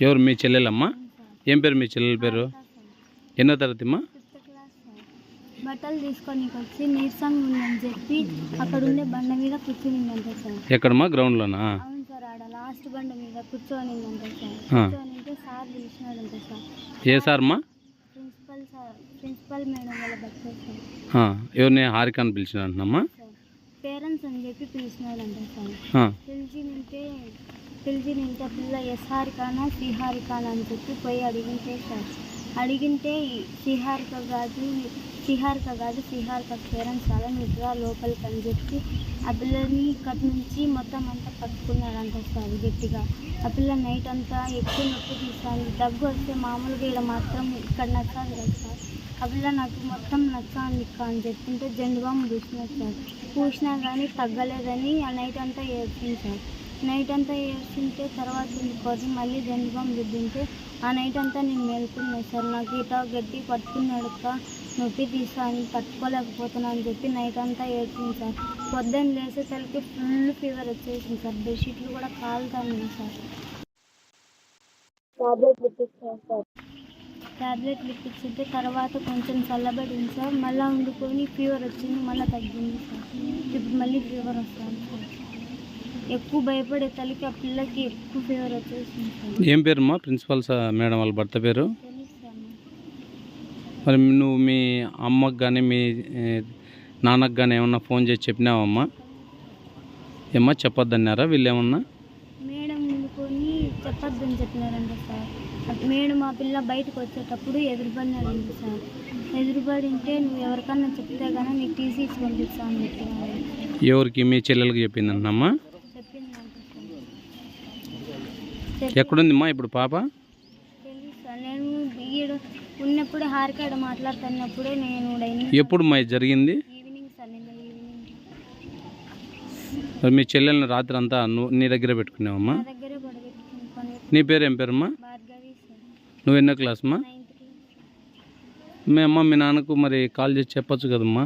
ఎవరు మీ చెల్లెలమ్మా? ఏం పేరు మీ చెల్లెల పేరు? ఎన్నో తరగతి అమ్మా బట్టలు తీసుకొని వచ్చి నీరసంగా ఉందని చెప్పి అక్కడ ఉండే బండ మీద కూర్చునిందంట సార్. ఎక్కడమ్మా? గ్రౌండ్లోనా? అవును సార్ ఆడ లాస్ట్ బండ మీద కూర్చోనిందంట సార్. ఆ. కూర్చోనింటే సార్ పిలిచినాడంట సార్. ఏ సార్ అమ్మా ప్రిన్సిపల్ సార్ ప్రిన్సిపల్ మేడం వాళ్ళ సార్. ఎవరిని? హారికాని పిలిచినమ్మా సార్ పేరెంట్స్ అని చెప్పి పిలిచినాడంట సార్. పిలిచి ఇంత పిల్ల ఎస్హారికానా శ్రీహారికానా అని చెప్పి పోయి అడిగింటే సార్. అడిగింటే శ్రీహారిక కాదు శ్రీహారిక కాదు శ్రీహారిక పేరెంట్స్ చాలా నిద్ర లోపలికి అని చెప్పి ఆ పిల్లని ఇక్కడి నుంచి మొత్తం అంతా పట్టుకున్నాడంట సార్ గట్టిగా. ఆ పిల్ల నైట్ అంతా ఎక్కువ నొప్పి తీసాను దగ్గు వస్తే మామూలుగా ఇలా మాత్రం ఇక్కడ నచ్చాలి కదా సార్. ఆ పిల్ల నాకు మొత్తం నచ్చాను ఇక్క అని చెప్తుంటే జెండుబామ్ పూసినారు సార్. పూసినా కానీ తగ్గలేదని ఆ నైట్ అంతా ఏడ్చింది సార్. నైట్ అంతా ఏడ్చింటే తర్వాత ఇంకోటి మళ్ళీ జెండుబామ్ రుద్దింటే ఆ నైట్ అంతా నేను మేలుకున్నా. సార్ నాకు ఇట గట్టి పట్టుకున్నాడుక నొప్పి తీసాను తట్టుకోలేకపోతున్నా అని చెప్పి నైట్ అంతా ఏడ్చింది సార్. పొద్దున్న లేసేసరికి ఫుల్ ఫీవర్ వచ్చేసింది సార్. బెడ్షీట్లు కూడా కాలుతాయి సార్. టాబ్లెట్లు ఇప్పించారు సార్. టాబ్లెట్లు ఇప్పించితే తర్వాత కొంచెం చల్లబడింది సార్. మళ్ళీ వండుకొని ఫీవర్ వచ్చింది మళ్ళీ తగ్గింది సార్. ఇప్పుడు మళ్ళీ ఫీవర్ వస్తుంది. సార్ ఎక్కువ భయపడే తల్లికి ఆ పిల్లకి ఎక్కువ ఫీవర్ వచ్చేసింది ఏం పేరమ్మా? ప్రిన్సిపల్ సార్ మేడం వాళ్ళ భర్త పేరు. మరి నువ్వు మీ అమ్మకు కానీ మీ నాన్నకు కానీ ఏమన్నా ఫోన్ చేసి చెప్పినావమ్మా? ఏమ్మా చెప్పొద్దన్నారా? వీళ్ళు ఏమన్నా మేడం వండుకొని చెప్పొద్దని చెప్పినారంట సార్. మేడం ఆ పిల్ల బయటకు వచ్చేటప్పుడు ఎదురుపడినాడంట సార్. ఎదురుపడింటే నువ్వు ఎవరికన్నా చెప్తే కానీ నీకు టీసీ ఇచ్చి పంపిస్తా అని చెప్పినారు. ఎవరికి? మీ చెల్లెలకి చెప్పిందంటమ్మా చెప్పిందంట సార్ ఎక్కడుందిమ్మా ఇప్పుడు పాప? నేను ఉన్నప్పుడు హారికాడ మాట్లాడుతున్నప్పుడే నేను ఎప్పుడు మా జరిగింది? మీ చెల్లెల్ని రాత్రి అంతా నువ్వు నీ దగ్గర పెట్టుకున్నావమ్మా? నా పేరు ఏం పేరమ్మా? నువ్వు ఎన్నో క్లాస్ అమ్మా? మీ అమ్మ మీ నాన్నకు మరి కాల్ చేసి చెప్పొచ్చు కదమ్మా?